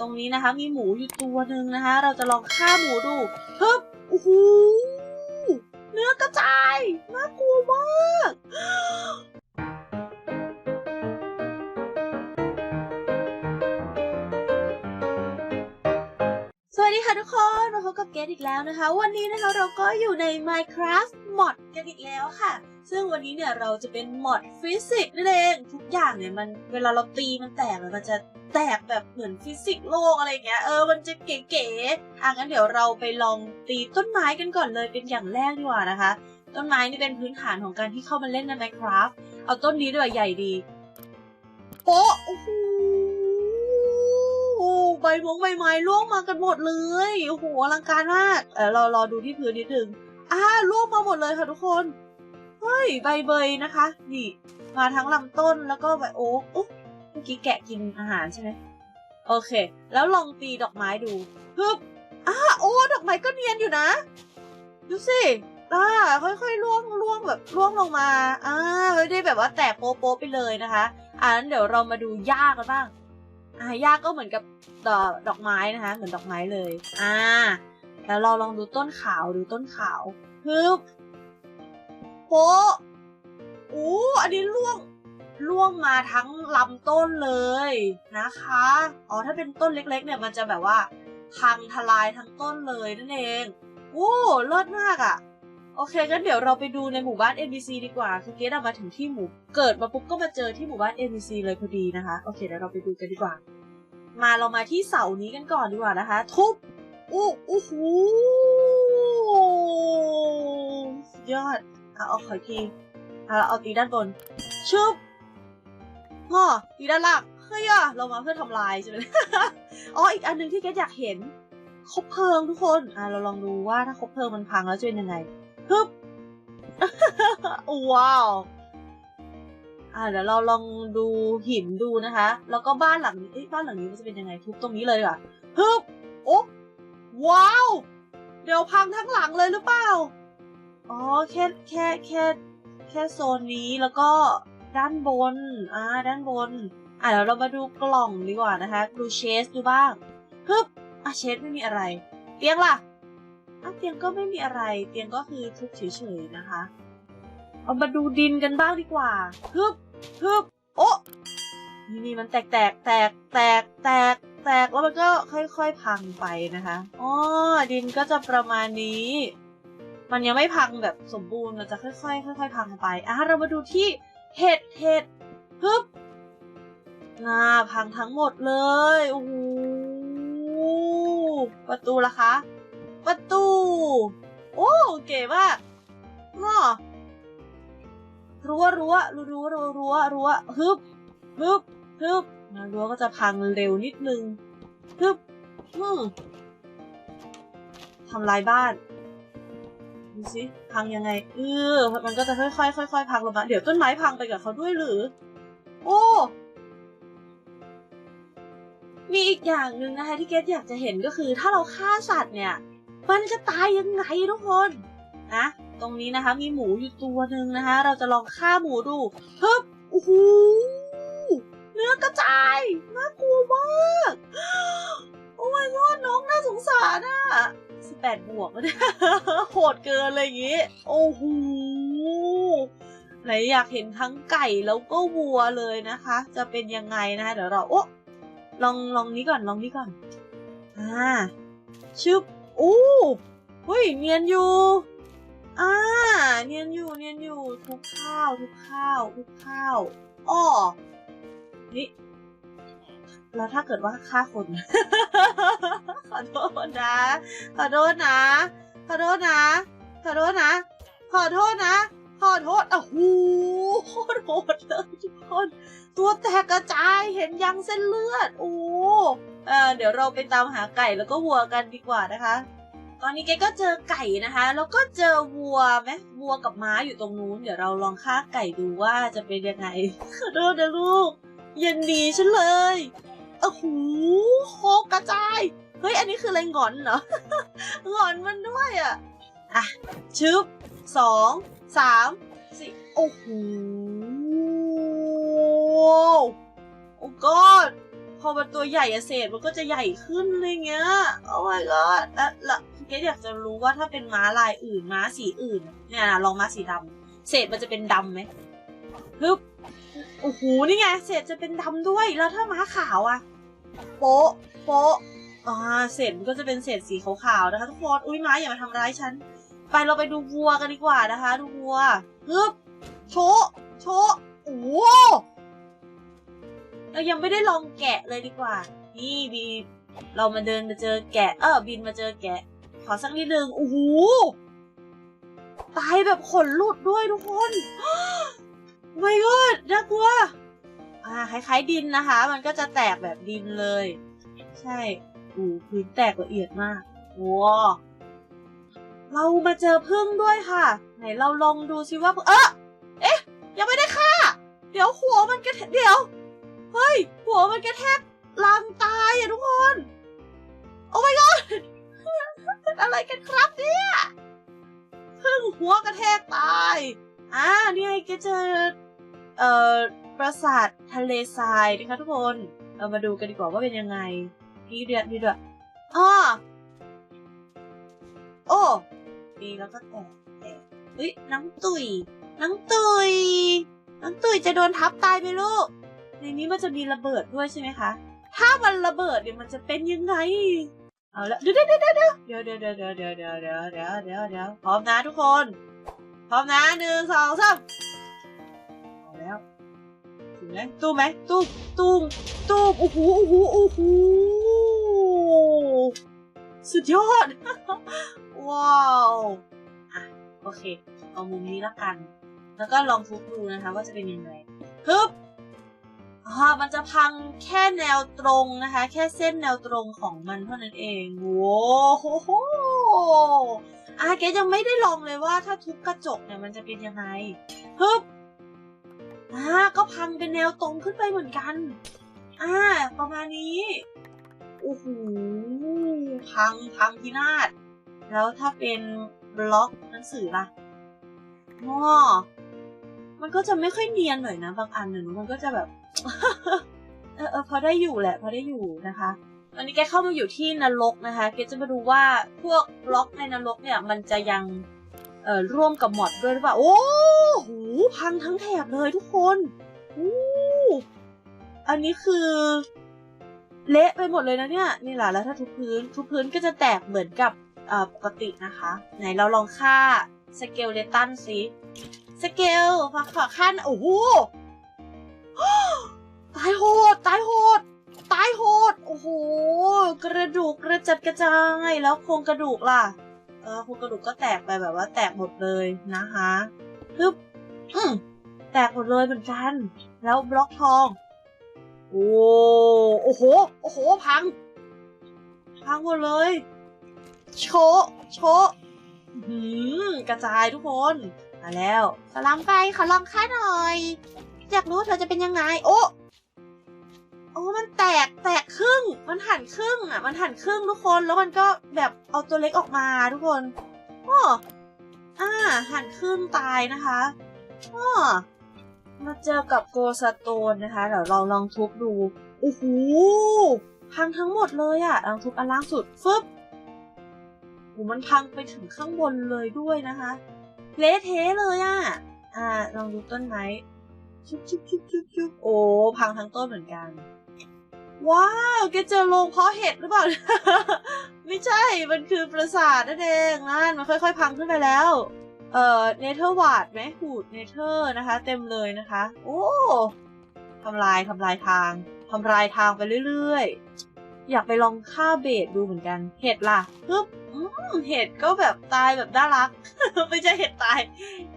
ตรงนี้นะคะ มีหมูอยู่ตัวหนึ่งนะคะ เราจะลองฆ่าหมูดูฮึบโอ้โหเนื้อกระจายน่ากลัวมากสวัสดีค่ะทุกคนมาพบกับเกดอีกแล้วนะคะ วันนี้นะคะเราก็อยู่ใน Minecraft mod กันอีกแล้วค่ะ ซึ่งวันนี้เนี่ยเราจะเป็นมอดฟิสิกส์นั่นเองทุกอย่างเนี่ยมันเวลาเราตีมันแตกมันจะแตกแบบเหมือนฟิสิกส์โลกอะไรเงี้ยเออมันจะเก๋ๆอะงั้นเดี๋ยวเราไปลองตีต้นไม้กันก่อนเลยเป็นอย่างแรกดีกว่านะคะ ต้นไม้นี่เป็นพื้นฐานของการที่เข้ามาเล่นใน Minecraft เอาต้นนี้ด้วยใหญ่ดีโป๊ะโอ้โหใบมงใบไม้ร่วงมากันหมดเลยโอ้โหอลังการมากเออเรารอดูที่พื้นนิดนึงอ่าร่วงมาหมดเลยค่ะทุกคน เฮ้ย ใบเบยนะคะ นี่ มาทั้งลำต้นแล้วก็ใบโอ๊กอุ๊เมื่อกี้แกะกินอาหารใช่ไหมโอเค แล้วลองตีดอกไม้ดูฮึบอ่าโอ้ดอกไม้ก็เนียนอยู่นะ ดูสิอ่าค่อยๆล่วงล่วงแบบล่วงลงมาอ่าไม่ได้แบบว่าแตกโป๊ะโป๊ะไปเลยนะคะอ่านั้นเดี๋ยวเรามาดูหญ้ากันบ้างอ่าหญ้าก็เหมือนกับดอกดอกไม้นะคะ เหมือนดอกไม้เลย อ่า แล้วเราลองดูต้นขาวดูต้นขาวฮึบ โปโอ้อันนี้ล่วงล่วงมาทั้งลำต้นเลยนะคะ อ๋อ ถ้าเป็นต้นเล็ก ๆ เนี่ยมันจะแบบว่าพังทลายทั้งต้นเลยนั่นเอง โอ้ เลิศมากอะ่ะ โอเคงั้นเดี๋ยวเราไปดูในหมู่บ้าน NPC ดีกว่า คือเกดอะมาถึงที่หมู่ เกิดมาปุ๊บก็มาเจอที่หมู่บ้าน NPC เลยพอดีนะคะ โอเคเดี๋ยวเราไปดูกันดีกว่า มาเรามาที่เสานี้กันก่อนดีกว่านะคะ ทุบอู้โอ้โหสุดยอด อะเอาขออีกทีอะเราเอาตีด้านบนชึบฮ่อตีด้านล่างเฮ้ยอะเรามาเพื่อทำลายใช่ไหมอ๋ออีกอันหนึ่งที่เกอยากเห็นคบเพลิงทุกคนอะเราลองดูว่าถ้าคบเพลิงมันพังแล้วจะเป็นยังไงฮึบว้าว อะเดี๋ยวเราลองดูหินดูนะคะ แล้วก็บ้านหลังนี้เอ้ยบ้านหลังนี้มันจะเป็นยังไงทุบตรงนี้เลยดีกว่ะฮึบโอ้ว้าว เดี๋ยวพังทั้งหลังเลยหรือเปล่า อ๋อแค่แค่แค่แค่โซนนี้แล้วก็ด้านบน อ่า ด้านบน อะเดี๋ยวเรามาดูกล่องดีกว่านะคะ ดูเชสดูบ้างฮึบอะเชสไม่มีอะไร เตียงล่ะอะเตียงก็ไม่มีอะไร เตียงก็คือทุบเฉยๆนะคะ เอามาดูดินกันบ้างดีกว่าฮึบฮึบโอ้นี่นี่มันแตกแตกแตกแตกแตกแตกแล้วมันก็ค่อยๆพังไปนะคะ อ๋อ ดินก็จะประมาณนี้ มันยังไม่พังแบบสมบูรณ์มันจะค่อยๆค่อยๆพังไปอะเรามาดูที่เห็ดเห็ดฮึบน่าพังทั้งหมดเลยโอ้โหประตูละคะ ประตู โอ้เก๋มากง้อรั้วรั้วรั้วรั้วรั้วรั้วฮึบฮึบฮึบนะรั้วก็จะพังเร็วนิดนึงฮึบฮึมทำลายบ้าน ดูสิพังยังไงเออมันก็จะค่อยๆค่อยๆพังลงมาเดี๋ยวต้นไม้พังไปกับเขาด้วยหรือ โอ้มีอีกอย่างหนึ่งนะคะที่เกดอยากจะเห็นก็คือ ถ้าเราฆ่าสัตว์เนี่ย มันจะตายยังไงทุกคนนะตรงนี้นะคะมีหมูอยู่ตัวหนึ่งนะคะ เราจะลองฆ่าหมูดูฮึบโอ้โหเนื้อกระจายน่ากลัวมาก โอ้ my god น้องน่าสงสารอะ สิบแปดบวกเนี่ยโหดเกินเลยอย่างงี้ โอ้โหไหนอยากเห็นทั้งไก่แล้วก็วัวเลยนะคะ จะเป็นยังไงนะคะเดี๋ยวเราโอ้ลองลองนี้ก่อนลองนี้ก่อนอ่าชึบอู้เฮ้ยเนียนอยู่อ่าเนียนอยู่เนียนอยู่ทุกข้าวทุกข้าวทุกข้าวอ้อนี่ แล้วถ้าเกิดว่าฆ่าคน ขอโทษนะ ขอโทษนะ ขอโทษนะ ขอโทษนะ ขอโทษนะ ขอโทษอะหูโคตรโหดเลยทุกคน ตัวแตกกระจายเห็นยังเส้นเลือด โอ้เออเดี๋ยวเราไปตามหาไก่แล้วก็วัวกันดีกว่านะคะ ตอนนี้เกก็เจอไก่นะคะ แล้วก็เจอวัวไหมวัวกับม้าอยู่ตรงนู้น เดี๋ยวเราลองฆ่าไก่ดูว่าจะเป็นยังไงขอโทษนะลูกเย็นดีฉันเลย โอ้โหโคกระจาย เฮ้ย อันนี้คืออะไรหงอนเหรอหงอนมันด้วยอะ อะ ชึบสองสามสี่โอ้โหโอ้กอดพอมันตัวใหญ่อะเศษมันก็จะใหญ่ขึ้นอะไรเงี้ย โอ้ my god แล้วล้วเกดอยากจะรู้ว่าถ้าเป็นม้าลายอื่นม้าสีอื่น เนี่ยนะลองม้าสีดำเศษมันจะเป็นดำไหมฮึบ โอ้โห นี่ไง เศษจะเป็นดำด้วย แล้วถ้าม้าขาวอะโป๊ะ โป๊ะ อ่า เศษมันก็จะเป็นเศษสีขาวๆนะคะทุกคน อุ้ยม้าอย่ามาทำร้ายฉัน ไปเราไปดูวัวกันดีกว่านะคะ ดูวัวฮึบโชโชโอ้โหเรายังไม่ได้ลองแกะเลยดีกว่า นี่บีเรามาเดินมาเจอแกะ เออบินมาเจอแกะ ขอสักนิดนึงโอ้โหตายแบบขนลุดด้วยทุกคน ไม่ก็น่ากลัว อ่าคล้ายๆดินนะคะ มันก็จะแตกแบบดินเลย ใช่อูพื้นแตกละเอียดมากว้าเรามาเจอพึ่งด้วยค่ะ ไหนเราลองดูซิว่าเออเอ๊ะ ยังไม่ได้ฆ่า เดี๋ยวหัวมันกระเดี๋ยว เฮ้ย หัวมันกระแทกลังตายอะทุกคน โอ้ my god อะไรกันครับเนี่ยพึ่งหัวกระแทกตาย อ่า นี่ไงแกเจอ เอ่อปราสาททะเลทรายนะคะทุกคนเรามาดูกันดีกว่าว่าเป็นยังไงนี่เดือดนี่เดือดอ้อโอ้ดีแล้วก็แตกแตกเฮ้ยน้องตุยน้องตุยน้องตุยจะโดนทับตายไปลูกในนี้มันจะมีระเบิดด้วยใช่ไหมคะ ถ้ามันระเบิดเนี่ยมันจะเป็นยังไงเอาละเดี๋ยวเดี๋ยวเดี๋ยวเดี๋ยวเดี๋ยวเดี๋ยวเดี๋ยวเดี๋ยวเดี๋ยวเดี๋ยวเดี๋ยวเดี๋ยวเดี๋ยวพร้อมนะทุกคน พร้อมนะหนึ่งสองสาม ถึงไหมตู้ไหมตู้ตู้ตู้โอ้โหโอ้โหโอ้โหสุดยอด ว้าวอะโอเค เอามุมนี้ละกัน แล้วก็ลองทุบดูนะคะ ว่าจะเป็นยังไงฮึบอ่ามันจะพังแค่แนวตรงนะคะ แค่เส้นแนวตรงของมันเท่านั้นเองโว้โหโหอะเกดยังไม่ได้ลองเลยว่าถ้าทุบกระจกเนี่ยมันจะเป็นยังไงฮึบ อ่าก็พังเป็นแนวตรงขึ้นไปเหมือนกัน อ่า ประมาณนี้โอ้โหพังพังพินาศแล้วถ้าเป็นบล็อกหนังสือล่ะงอมันก็จะไม่ค่อยเนียนหน่อยนะ บางอันหนึ่งมันก็จะแบบ เออเออพอได้อยู่แหละ พอได้อยู่นะคะวันนี้แกเข้ามาอยู่ที่นรกนะคะ แกจะมาดูว่าพวกบล็อกในนรกเนี่ย มันจะยังเอ่อร่วมกับหมอดด้วยหรือเปล่า โอ้ พังทั้งแถบเลยทุกคนอู้อันนี้คือ เละไปหมดเลยนะเนี่ย นี่แหละแล้วถ้าทุบพื้น ทุบพื้นก็จะแตกเหมือนกับปกตินะคะ ไหนเราลองฆ่าสเกลเลตันสิสเกลขอขอขั้นโอ้โหตายโหด ตายโหด ตายโหด โอ้โห กระดูกกระจัดกระจาย แล้วโครงกระดูกล่ะ เออโครงกระดูกก็แตกไปแบบว่าแตกหมดเลยนะคะปึ๊บ แตกหมดเลยเหมือนกัน แล้วบล็อกทอง โอ้โอ้โห โอ้โห พัง พังหมดเลย โชะโชะหือกระจายทุกคน มาแล้วสลามไปขอลองค่าหน่อย อยากรู้เธอจะเป็นยังไง โอ้โอ้มันแตก แตกครึ่ง มันหั่นครึ่งอะ มันหั่นครึ่งทุกคน แล้วมันก็แบบเอาตัวเล็กออกมาทุกคนอ้ออ่า หั่นครึ่งตายนะคะ มาเจอกับโกสโตนนะคะเดี๋ยวเราลองทุบดูโอ้โหพังทั้งหมดเลยอะลองทุบอันล่างสุดฟึบโอ้มันพังไปถึงข้างบนเลยด้วยนะคะเละเทะเลยอะอ่าลองดูต้นไม้ชุบชุบชุบชุบชุบโอ้พังทั้งต้นเหมือนกัน ว้าวแกเจอโรงเพาะเห็ดหรือเปล่า ไม่ใช่มันคือปราสาทนั่นเองนั่นมันค่อย ๆ พังขึ้นไปแล้ว เอ่อเนเธอร์วาดไหมหูดเนเธอร์นะคะ เต็มเลยนะคะ โอ้ทำลายทำลายทางทำลายทางไปเรื่อยๆ อยากไปลองฆ่าเบสดูเหมือนกัน เห็ดล่ะปึ๊บอืมเห็ดก็แบบตายแบบน่ารัก ไม่ใช่เห็ดตาย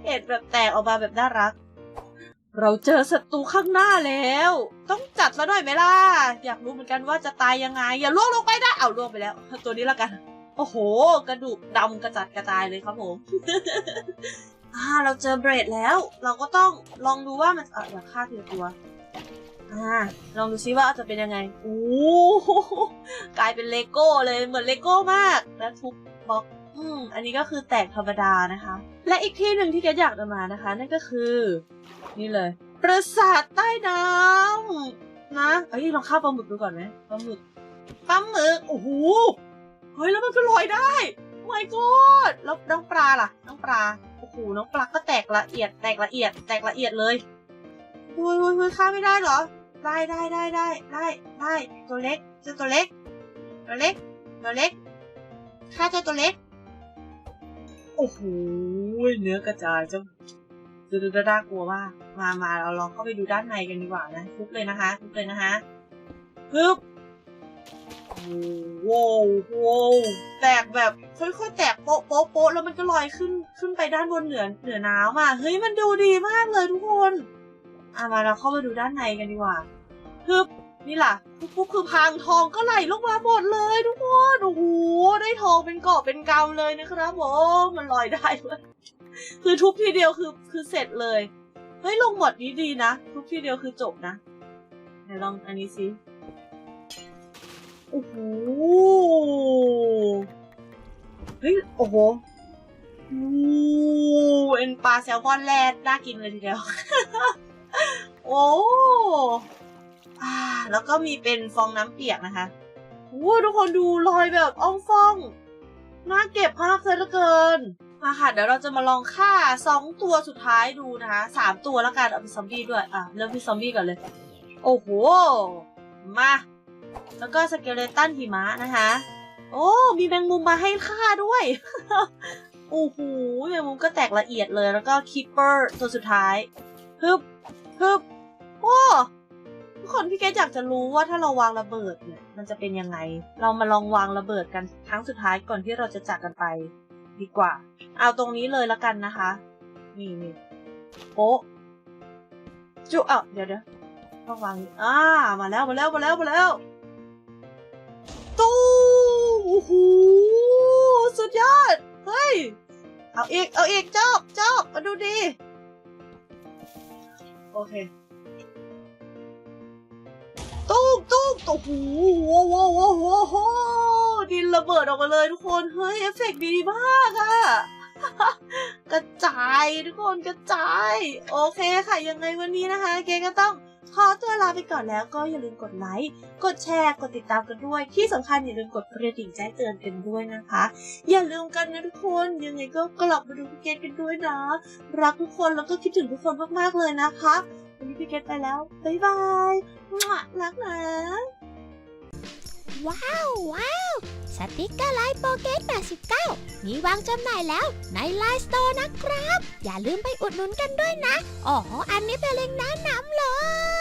เห็ดแบบแตกออกมาแบบน่ารัก เราเจอศัตรูข้างหน้าแล้ว ต้องจัดซะหน่อยไหมล่ะ อยากรู้เหมือนกันว่าจะตายยังไง อย่าล่วงลงไปนะเอาล่วงไปแล้ว ตัวนี้แล้วกัน โอ้โห กระดูกดำกระจัดกระจายเลยครับผม อ่า เราเจอเบรดแล้ว เราก็ต้องลองดูว่ามันเอออยาฆ่าทีละตัว อ่า ลองดูซิว่าจะเป็นยังไงโอ้โหกลายเป็นเลโก้เลย เหมือนเลโก้มาก แล้วทุบบล็อกอืมอันนี้ก็คือแตกธรรมดานะคะ และอีกที่หนึ่งที่แกอยากจะมานะคะ นั่นก็คือ นี่เลย ปราสาทใต้น้ำนะ เอ้ยลองฆ่าปลาหมึกดูก่อนไหมปลาหมึกปลาหมึก โอ้โห เฮ้ยแล้วมันก็ลอยได้ไม่กอดแล้วน้องปลาล่ะ น้องปลาโอ้โหน้องปลาก็แตกละเอียด แตกละเอียด แตกละเอียดเลยเฮ้ยเฮ้ยเฮ้ยฆ่าไม่ได้เหรอ ได้ได้ได้ได้ได้ได้ตัวเล็กเจ้าตัวเล็ก ตัวเล็กตัวเล็กฆ่าเจ้าตัวเล็ก โอ้โหเนื้อกระจายเจ้าดูดูน่ากลัวมากมามาเราลองเข้าไปดูด้านในกันดีกว่านะทุบเลยนะคะทุบเลยนะคะฮึบ โอ้โหโว้วแตกแบบค่อยๆแตกโป๊ะโป๊ะโป๊ะแล้วมันก็ลอยขึ้นขึ้นไปด้านบนเหนือเหนือน้ำอะเฮ้ยมันดูดีมากเลยทุกคนอะมาเราเข้าไปดูด้านในกันดีกว่าฮึบนี่ล่ะปุ๊บคือพางทองก็ไหลลงมาหมดเลยทุกคนโอ้โหได้ทองเป็นเกอบเป็นกำเลยนะครับผมมันลอยได้ด้วยคือทุบทีเดียวคือคือเสร็จเลยเฮ้ยลงหมดนี้ดีนะ ทุบทีเดียวคือจบนะไหนลองอันนี้สิ อ้โหเป็นปลาแซลมอนแรดน่ากินเลยทีเดียว โอ้อ่าแล้วก็มีเป็นฟองน้ำเปียกนะคะโอ้ทุกคนดูรอยแบบอ่องฟอง น่าเก็บมากเลยเหลือเกิน มาค่ะ เดี๋ยวเราจะมาลองฆ่าสองตัวสุดท้ายดูนะคะสามตัวแล้วกัน เอาเป็นซอมบี้ด้วย อะ เริ่มที่ซอมบี้ก่อนเลย โอ้โห มา แล้วก็สเกเลตันหิมะนะคะ โอ้ มีแมงมุมมาให้ฆ่าด้วย โอ้โห แมงมุมก็แตกละเอียดเลย แล้วก็คิปเปอร์ตัวสุดท้าย ฮึบ ฮึบ โอ้ทุกคนพี่เกดอยากจะรู้ว่าถ้าเราวางระเบิดเนี่ย มันจะเป็นยังไง เรามาลองวางระเบิดกันครั้งสุดท้ายก่อนที่เราจะจากกันไป ดีกว่า เอาตรงนี้เลยละกันนะคะ นี่นี่โป๊ะจุอะเดี๋ยวเดี๋ยวต้องวางอ่า มาแล้ว มาแล้ว มาแล้ว มาแล้ว โอ้โหสุดยอด เฮ้ย เอาอีก เอาอีกจอบจอบมาดูดี โอเคตู้มตู้มโอ้โหโว้โว้โว้โว้โหดินระเบิดออกมาเลยทุกคน เฮ้ย เอฟเฟกต์ดีมากอะกระจายทุกคนกระจาย โอเคค่ะ ยังไงวันนี้นะคะ เกก็ต้อง ขอตัวลาไปก่อนแล้วก็อย่าลืมกดไลค์ กดแชร์ กดติดตามกันด้วย ที่สำคัญอย่าลืมกดกระดิ่งแจ้งเตือนกันด้วยนะคะ อย่าลืมกันนะทุกคน ยังไงก็กลับมาดูพี่เกดกันด้วยนะ รักทุกคนแล้วก็คิดถึงทุกคนมากๆเลยนะคะวันนี้พี่เกดไปแล้ว บ๊ายบายรักนะว้าวว้าวสติกเกอร์ไลน์โปเกต89 มีวางจำหน่ายแล้วในไลน์สโตร์นะครับ อย่าลืมไปอุดหนุนกันด้วยนะ อ๋อ อันนี้เป็นเล็งแนะนำเลย